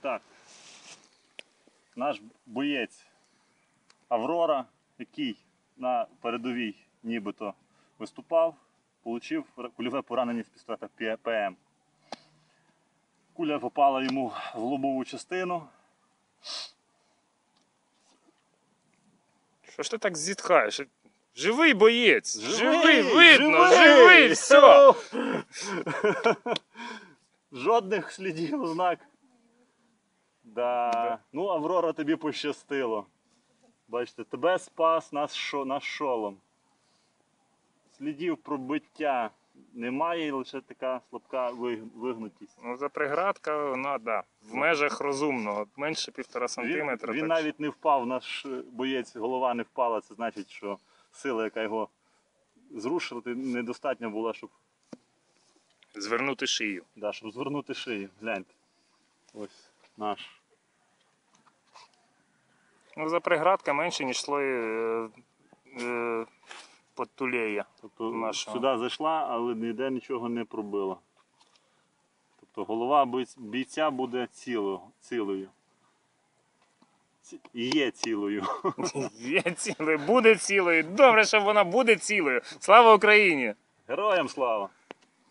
так. Наш боєць Аврора, який на передовій нібито виступав, отримав кульове поранення з пістолета Пі- ПМ. Куля попала йому в лобову частину. Що ж ти так зітхаєш? Живий боєць! Живий, видно, живий! живий, все! Жодних слідів, знак. Да. Ну, Аврора, тобі пощастило. Бачите, тебе спас наш, шо, наш шолом. Слідів пробиття немає, лише така слабка вигнутість. Ну, за приградка, вона, да, в межах розумного, менше півтора Він, сантиметра. він так навіть не впав, наш е, боєць, голова не впала. Це значить, що сила, яка його зрушила, недостатньо була, щоб Звернути шию. Да, щоб звернути шию. Гляньте. Ось наш. Ну, за приградка менше, ніж слой е, е, подтулея. Тобто Нашого. сюди зайшла, але ніде нічого не пробила. Тобто голова бійця буде ціло, цілою. Ці- Є цілою. Є цілою, буде цілою. Добре, що вона буде цілою. Слава Україні! Героям слава!